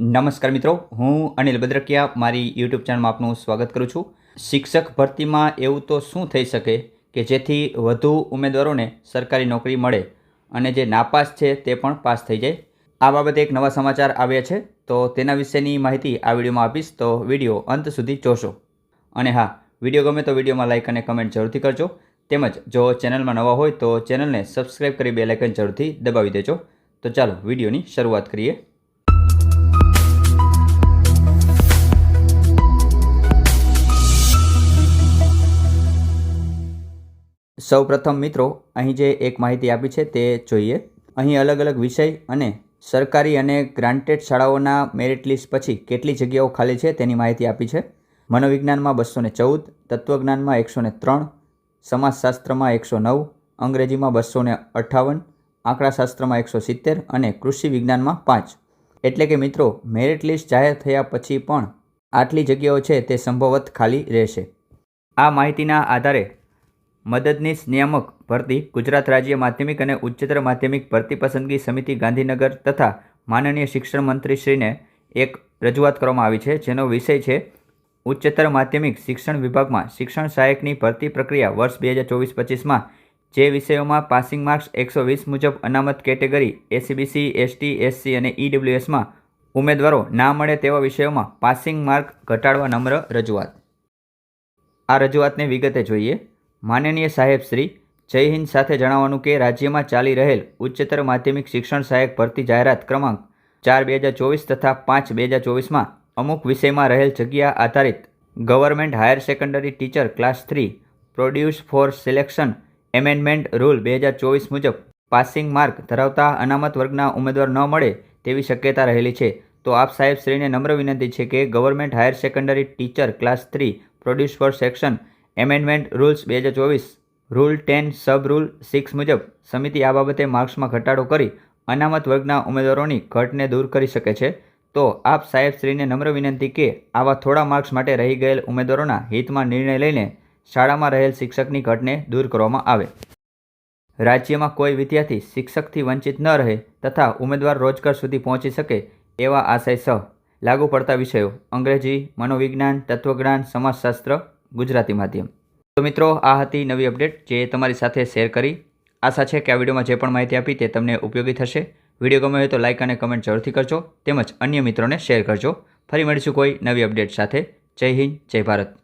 નમસ્કાર મિત્રો, હું અનિલ બદ્રકિયા, મારી યુટ્યુબ ચેનલમાં આપનું સ્વાગત કરું છું. શિક્ષક ભરતીમાં એવું તો શું થઈ શકે કે જેથી વધુ ઉમેદવારોને સરકારી નોકરી મળે અને જે નાપાસ છે તે પણ પાસ થઈ જાય? આ બાબતે એક નવા સમાચાર આવ્યા છે, તો તેના વિશેની માહિતી આ વિડીયોમાં આપીશ, તો વીડિયો અંત સુધી જોશો. અને હા, વીડિયો ગમે તો વિડીયોમાં લાઇક અને કમેન્ટ જરૂરથી કરજો. તેમજ જો ચેનલમાં નવા હોય તો ચેનલને સબસ્ક્રાઈબ કરી બે લાઇકન જરૂરથી દબાવી દેજો. તો ચાલો વિડીયોની શરૂઆત કરીએ. સૌ પ્રથમ મિત્રો, અહીં જે એક માહિતી આપી છે તે જોઈએ. અહીં અલગ અલગ વિષય અને સરકારી અને ગ્રાન્ટેડ શાળાઓના મેરિટ લિસ્ટ પછી કેટલી જગ્યાઓ ખાલી છે તેની માહિતી આપી છે. મનોવિજ્ઞાનમાં બસો ને ચૌદ, તત્વજ્ઞાનમાં એકસો ને ત્રણ, સમાજશાસ્ત્રમાં એકસો નવ, અંગ્રેજીમાં બસો ને અઠાવન આંકડાશાસ્ત્રમાં એકસો સિત્તેર અને કૃષિ વિજ્ઞાનમાં પાંચ. એટલે કે મિત્રો મેરિટ લિસ્ટ જાહેર થયા પછી પણ આટલી જગ્યાઓ છે તે સંભવત ખાલી રહેશે. આ માહિતીના આધારે મદદનીશ નિયામક ભરતી ગુજરાત રાજ્ય માધ્યમિક અને ઉચ્ચતર માધ્યમિક ભરતી પસંદગી સમિતિ ગાંધીનગર તથા માનનીય શિક્ષણ મંત્રીશ્રીને એક રજૂઆત કરવામાં આવી છે, જેનો વિષય છે ઉચ્ચતર માધ્યમિક શિક્ષણ વિભાગમાં શિક્ષણ સહાયકની ભરતી પ્રક્રિયા વર્ષ બે હજાર ચોવીસ પચીસમાં જે વિષયોમાં પાસિંગ માર્ક્સ એકસો વીસ મુજબ અનામત કેટેગરી એસીબીસી એસટી એસસી અને ઈડબ્લ્યુએસમાં ઉમેદવારો ના મળે તેવા વિષયોમાં પાસિંગ માર્ક ઘટાડવા નમ્ર રજૂઆત. આ રજૂઆતને વિગતે જોઈએ. માનનીય સાહેબ શ્રી, જય હિન્દ સાથે જણાવવાનું કે રાજ્યમાં ચાલી રહેલ ઉચ્ચતર માધ્યમિક શિક્ષણ સહાયક ભરતી જાહેરાત ક્રમાંક ચાર બે હજાર ચોવીસ તથા પાંચ બે હજાર ચોવીસમાં અમુક વિષયમાં રહેલ જગ્યા આધારિત government higher secondary teacher class three produce for selection amendment rule બે હજાર ચોવીસ મુજબ પાસિંગ માર્ક ધરાવતા અનામત વર્ગના ઉમેદવાર ન મળે તેવી શક્યતા રહેલી છે. તો આપ સાહેબ શ્રીને નમ્ર વિનંતી છે કે government higher secondary teacher class three produce for section amendment rules બે હજાર ચોવીસ, rule ten sub rule six મુજબ સમિતિ આ બાબતે માર્ક્સમાં ઘટાડો કરી અનામત વર્ગના ઉમેદવારોની ઘટને દૂર કરી શકે છે. તો આપ સાહેબ શ્રીને નમ્ર વિનંતી કે આવા થોડા માર્ક્સ માટે રહી ગયેલ ઉમેદવારોના હિતમાં નિર્ણય લઈને શાળામાં રહેલ શિક્ષકની ઘટને દૂર કરવામાં આવે. રાજ્યમાં કોઈ વિદ્યાર્થી શિક્ષકથી વંચિત ન રહે તથા ઉમેદવાર રોજગાર સુધી પહોંચી શકે એવા આશય સહ લાગુ પડતા વિષયો અંગ્રેજી, મનોવિજ્ઞાન, તત્વજ્ઞાન, સમાજશાસ્ત્ર ગુજરાતી માધ્યમ. તો મિત્રો, આ હતી નવી અપડેટ જે તમારી સાથે શેર કરી. આશા છે કે આ વિડીયોમાં જે પણ માહિતી આપી તે તમને ઉપયોગી થશે. વીડિયો ગમે હોય તો લાઇક અને કમેન્ટ જરૂરથી કરજો. તેમજ અન્ય મિત્રોને શેર કરજો. ફરી મળીશું કોઈ નવી અપડેટ સાથે. જય હિન્દ, જય ભારત.